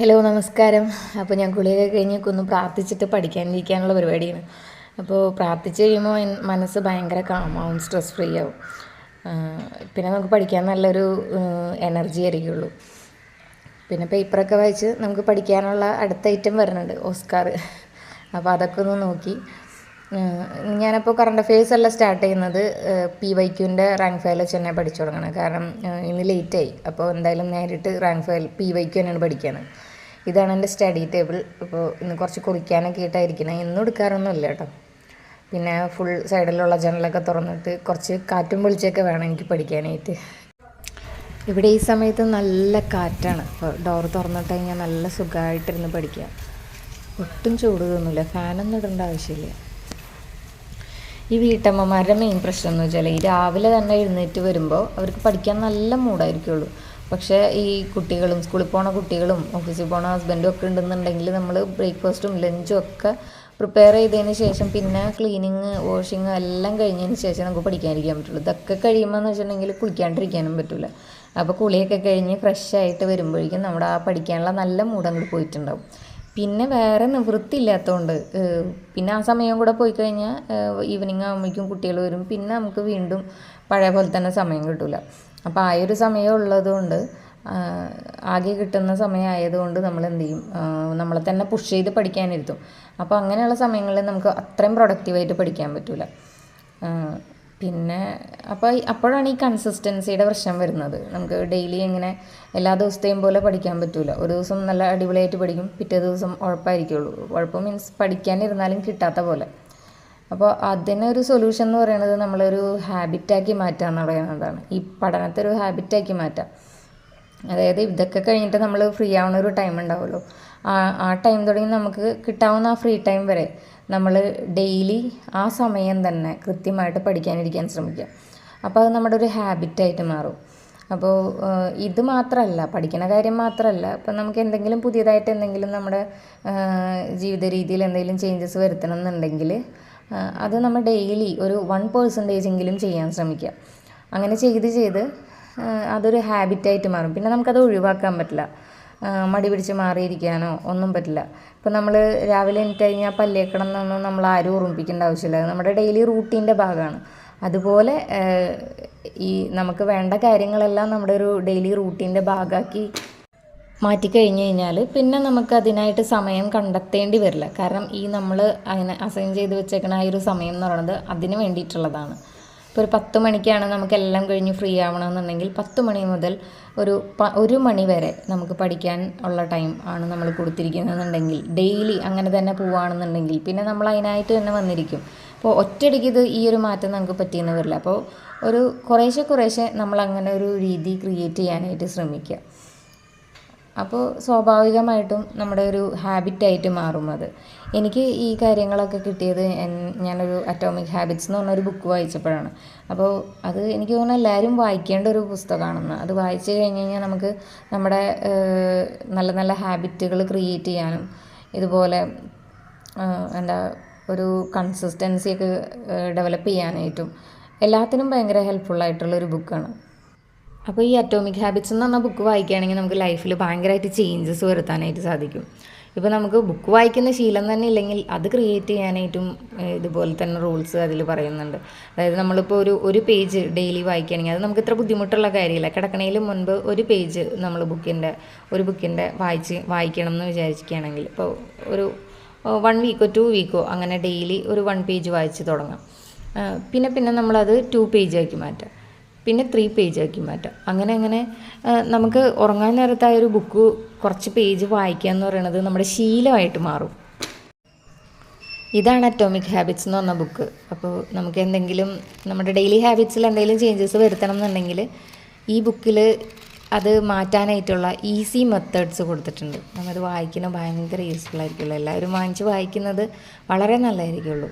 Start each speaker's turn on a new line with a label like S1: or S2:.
S1: Hello നമസ്കാരം. അപ്പോൾ ഞാൻ കുളിയൊക്കെ കഴിഞ്ഞ് ഒന്ന് പ്രാർത്ഥിച്ചിട്ട് പഠിക്കാനിരിക്കാനുള്ള പരിപാടിയാണ്. അപ്പോൾ പ്രാർത്ഥിച്ച് കഴിയുമ്പോൾ മനസ്സ് ഭയങ്കര കാമാവും സ്ട്രെസ് ഫ്രീ ആവും. പിന്നെ നമുക്ക് പഠിക്കാൻ നല്ലൊരു എനർജി ആയിരിക്കുള്ളൂ. പിന്നെ പേപ്പറൊക്കെ വായിച്ച് നമുക്ക് പഠിക്കാനുള്ള അടുത്ത ഐറ്റം വരുന്നുണ്ട് ഓസ്കാർ അപ്പോൾ അതൊക്കെ ഒന്ന് നോക്കി. ഞാനിപ്പോൾ കറണ്ട് അഫയേഴ്സ് അല്ല സ്റ്റാർട്ട് ചെയ്യുന്നത്. പി വൈക്യുവിന്റെ റാങ്ക് ഫയൽ വെച്ച് തന്നെ പഠിച്ചു തുടങ്ങണം. കാരണം ഇന്ന് ലേറ്റായി അപ്പോൾ എന്തായാലും നേരിട്ട് റാങ്ക് ഫയൽ പി വൈക്യു തന്നെയാണ് പഠിക്കാണ് ഇതാണ് എന്റെ സ്റ്റഡി ടേബിൾ ഇപ്പോൾ ഇന്ന് കുറച്ച് കുറിക്കാനൊക്കെ ആയിട്ടായിരിക്കണം. എടുക്കാറൊന്നും എടുക്കാറൊന്നുമില്ല കേട്ടോ. പിന്നെ ഫുൾ സൈഡിലുള്ള ജനലൊക്കെ തുറന്നിട്ട് കുറച്ച് കാറ്റും പൊളിച്ചൊക്കെ വേണം എനിക്ക് പഠിക്കാനായിട്ട്. ഇവിടെ ഈ സമയത്ത് നല്ല കാറ്റാണ്. അപ്പോൾ ഡോർ തുറന്നിട്ട് കഴിഞ്ഞാൽ നല്ല സുഖമായിട്ടിരുന്ന് പഠിക്കാം ഒട്ടും ചൂട് തോന്നില്ല ഫാനൊന്നും ഇടേണ്ട ആവശ്യമില്ല. ഈ വീട്ടമ്മമാരുടെ മെയിൻ പ്രശ്നം എന്ന് വെച്ചാൽ ഈ രാവിലെ തന്നെ എഴുന്നേറ്റ് വരുമ്പോൾ അവർക്ക് പഠിക്കാൻ നല്ല മൂഡായിരിക്കുള്ളൂ പക്ഷേ ഈ കുട്ടികളും സ്കൂളിൽ പോണ കുട്ടികളും ഓഫീസിൽ പോണ ഹസ്ബൻഡും ഒക്കെ ഉണ്ടെന്നുണ്ടെങ്കിൽ നമ്മൾ ബ്രേക്ക്ഫാസ്റ്റും ലഞ്ചും ഒക്കെ പ്രിപ്പയർ ചെയ്തതിന് ശേഷം പിന്നെ ക്ലീനിങ് വാഷിങ് എല്ലാം കഴിഞ്ഞതിന് ശേഷം നമുക്ക് പഠിക്കാനിരിക്കാൻ പറ്റുള്ളൂ. ഇതൊക്കെ കഴിയുമ്പോൾ എന്ന് വെച്ചിട്ടുണ്ടെങ്കിൽ കുളിക്കാണ്ടിരിക്കാനും പറ്റില്ല അപ്പോൾ കുളിയൊക്കെ കഴിഞ്ഞ് ഫ്രഷ് ആയിട്ട് വരുമ്പോഴേക്കും നമ്മുടെ ആ പഠിക്കാനുള്ള നല്ല അങ്ങോട്ട് പോയിട്ടുണ്ടാവും. പിന്നെ വേറെ നിവൃത്തിയില്ലാത്തതുകൊണ്ട് പിന്നെ ആ സമയം കൂടെ പോയി കഴിഞ്ഞാൽ ഈവനിങ് ആകുമ്പോഴേക്കും കുട്ടികൾ വരും. പിന്നെ നമുക്ക് വീണ്ടും പഴയ പോലെ തന്നെ സമയം കിട്ടില്ല അപ്പോൾ ആ ഒരു സമയം ഉള്ളതുകൊണ്ട് ആകെ കിട്ടുന്ന സമയമായതുകൊണ്ട് നമ്മൾ എന്ത് ചെയ്യും? നമ്മളെ തന്നെ പുഷ് ചെയ്ത് പഠിക്കാനിരുത്തും. അപ്പോൾ അങ്ങനെയുള്ള സമയങ്ങളിൽ നമുക്ക് അത്രയും പ്രൊഡക്റ്റീവായിട്ട് പഠിക്കാൻ പറ്റില്ല പിന്നെ അപ്പോൾ അപ്പോഴാണ് ഈ കൺസിസ്റ്റൻസിയുടെ പ്രശ്നം വരുന്നത്. നമുക്ക് ഡെയിലി ഇങ്ങനെ എല്ലാ ദിവസത്തെയും പോലെ പഠിക്കാൻ പറ്റില്ല ഒരു ദിവസം നല്ല അടിപൊളിയായിട്ട് പഠിക്കും പിറ്റേ ദിവസം ഉഴപ്പായിരിക്കുള്ളൂ. ഉഴപ്പ് മീൻസ് പഠിക്കാനിരുന്നാലും കിട്ടാത്ത പോലെ. അപ്പോൾ അതിനൊരു സൊല്യൂഷൻ എന്ന് പറയുന്നത് നമ്മളൊരു ഹാബിറ്റാക്കി മാറ്റുക എന്ന് പറയുന്നതാണ്. ഈ പഠനത്തെ ഒരു ഹാബിറ്റാക്കി മാറ്റാം. അതായത് ഇതൊക്കെ കഴിഞ്ഞിട്ട് നമ്മൾ ഫ്രീ ആവുന്ന ഒരു ടൈം ഉണ്ടാവുമല്ലോ. ആ ടൈം തുടങ്ങി നമുക്ക് കിട്ടാവുന്ന ആ ഫ്രീ ടൈം വരെ നമ്മൾ ഡെയിലി ആ സമയം തന്നെ കൃത്യമായിട്ട് പഠിക്കാനിരിക്കാൻ ശ്രമിക്കുക അപ്പോൾ അത് നമ്മുടെ ഒരു ഹാബിറ്റായിട്ട് മാറും. അപ്പോൾ ഇത് മാത്രമല്ല പഠിക്കുന്ന കാര്യം മാത്രമല്ല ഇപ്പം നമുക്ക് എന്തെങ്കിലും പുതിയതായിട്ട് എന്തെങ്കിലും നമ്മുടെ ജീവിത രീതിയിൽ എന്തെങ്കിലും ചേഞ്ചസ് വരുത്തണം എന്നുണ്ടെങ്കിൽ അത് നമ്മൾ ഡെയിലി ഒരു വൺ പേഴ്സന്റേജ് എങ്കിലും ചെയ്യാൻ ശ്രമിക്കുക. അങ്ങനെ ചെയ്ത് ചെയ്ത് അതൊരു ഹാബിറ്റായിട്ട് മാറും. പിന്നെ നമുക്കത് ഒഴിവാക്കാൻ പറ്റില്ല. മടി പിടിച്ച് മാറിയിരിക്കാനോ ഒന്നും പറ്റില്ല. ഇപ്പം നമ്മൾ രാവിലെ എണീറ്റ് കഴിഞ്ഞാൽ പല്ലേക്കണം എന്നൊന്നും നമ്മൾ ആരും ഓർമ്മിപ്പിക്കേണ്ട ആവശ്യമില്ല. നമ്മുടെ ഡെയിലി റൂട്ടീന്റെ ഭാഗമാണ്. അതുപോലെ ഈ നമുക്ക് വേണ്ട കാര്യങ്ങളെല്ലാം നമ്മുടെ ഒരു ഡെയിലി റൂട്ടീന്റെ ഭാഗമാക്കി മാറ്റിക്കഴിഞ്ഞ് കഴിഞ്ഞാൽ പിന്നെ നമുക്ക് അതിനായിട്ട് സമയം കണ്ടെത്തേണ്ടി വരില്ല. കാരണം ഈ നമ്മൾ അതിനെ അസൈൻ ചെയ്ത് വെച്ചേക്കണ ആ ഒരു സമയം എന്ന് പറയുന്നത് അതിന് വേണ്ടിയിട്ടുള്ളതാണ്. ഇപ്പോൾ ഒരു പത്ത് മണിക്കാണ് നമുക്ക് എല്ലാം കഴിഞ്ഞ് ഫ്രീ ആവണമെന്നുണ്ടെങ്കിൽ പത്ത് മണി മുതൽ ഒരു പ ഒരു മണി വരെ നമുക്ക് പഠിക്കാൻ ഉള്ള ടൈം ആണ് നമ്മൾ കൊടുത്തിരിക്കുന്നതെന്നുണ്ടെങ്കിൽ. ഡെയിലി അങ്ങനെ തന്നെ പോവുകയാണെന്നുണ്ടെങ്കിൽ പിന്നെ നമ്മൾ അതിനായിട്ട് തന്നെ വന്നിരിക്കും. അപ്പോൾ ഒറ്റയടിക്ക് ഇത് ഈ ഒരു മാറ്റം നമുക്ക് പറ്റിയെന്ന് വരില്ല. അപ്പോൾ ഒരു കുറേശ്ശെ കുറേശ്ശെ നമ്മൾ അങ്ങനെ ഒരു രീതി ക്രിയേറ്റ് ചെയ്യാനായിട്ട് ശ്രമിക്കുക. അപ്പോൾ സ്വാഭാവികമായിട്ടും നമ്മുടെ ഒരു ഹാബിറ്റായിട്ട് മാറും അത്. എനിക്ക് ഈ കാര്യങ്ങളൊക്കെ കിട്ടിയത് ഞാനൊരു അറ്റോമിക് ഹാബിറ്റ്സ് എന്ന് പറഞ്ഞൊരു ബുക്ക് വായിച്ചപ്പോഴാണ്. അപ്പോൾ അത് എനിക്ക് തോന്നുന്നു എല്ലാവരും വായിക്കേണ്ട ഒരു പുസ്തകമാണെന്ന്. അത് വായിച്ചു കഴിഞ്ഞ് കഴിഞ്ഞാൽ നമുക്ക് നമ്മുടെ നല്ല നല്ല ഹാബിറ്റുകൾ ക്രിയേറ്റ് ചെയ്യാനും ഇതുപോലെ എന്താ ഒരു കൺസിസ്റ്റൻസിയൊക്കെ ഡെവലപ്പ് ചെയ്യാനായിട്ടും എല്ലാത്തിനും ഭയങ്കര ഹെൽപ്ഫുള്ളായിട്ടുള്ളൊരു ബുക്കാണ് അപ്പോൾ ഈ അറ്റോമിക് ഹാബിറ്റ്സ് എന്ന് പറഞ്ഞ ബുക്ക് വായിക്കുകയാണെങ്കിൽ നമുക്ക് ലൈഫിൽ ഭയങ്കരമായിട്ട് ചേഞ്ചസ് വരുത്താനായിട്ട് സാധിക്കും. ഇപ്പോൾ നമുക്ക് ബുക്ക് വായിക്കുന്ന ശീലം തന്നെ ഇല്ലെങ്കിൽ അത് ക്രിയേറ്റ് ചെയ്യാനായിട്ടും ഇതുപോലെ തന്നെ റൂൾസ് അതിൽ പറയുന്നുണ്ട്. അതായത് നമ്മളിപ്പോൾ ഒരു ഒരു പേജ് ഡെയിലി വായിക്കുകയാണെങ്കിൽ അത് നമുക്ക് ഇത്ര ബുദ്ധിമുട്ടുള്ള കാര്യമില്ല. കിടക്കണയിൽ മുൻപ് ഒരു പേജ് നമ്മൾ ബുക്കിന്റെ ഒരു ബുക്കിന്റെ വായിച്ച് വായിക്കണം എന്ന് വിചാരിക്കുകയാണെങ്കിൽ ഇപ്പോൾ ഒരു വൺ വീക്കോ ടു വീക്കോ അങ്ങനെ ഡെയിലി ഒരു വൺ പേജ് വായിച്ച് തുടങ്ങാം. പിന്നെ പിന്നെ നമ്മളത് ടു പേജ് പേജാക്കി മാറ്റാം. പിന്നെ ത്രീ പേജാക്കി മാറ്റാം. അങ്ങനെ അങ്ങനെ നമുക്ക് ഉറങ്ങാൻ നേരത്തായ ഒരു ബുക്ക് കുറച്ച് പേജ് വായിക്കുക എന്ന് പറയുന്നത് നമ്മുടെ ശീലമായിട്ട് മാറും. ഇതാണ് അറ്റോമിക് ഹാബിറ്റ്സ് എന്ന് പറഞ്ഞ ബുക്ക് അപ്പോൾ നമുക്ക് എന്തെങ്കിലും നമ്മുടെ ഡെയിലി ഹാബിറ്റ്സിൽ എന്തെങ്കിലും ചേഞ്ചസ് വരുത്തണം എന്നുണ്ടെങ്കിൽ ഈ ബുക്കിൽ അത് മാറ്റാനായിട്ടുള്ള ഈസി മെത്തേഡ്സ് കൊടുത്തിട്ടുണ്ട്. നമ്മത് വായിക്കുന്നത് ഭയങ്കര യൂസ്ഫുൾ ആയിരിക്കുള്ളൂ. എല്ലാവരും വാങ്ങിച്ച് വായിക്കുന്നത് വളരെ നല്ലതായിരിക്കുള്ളൂ.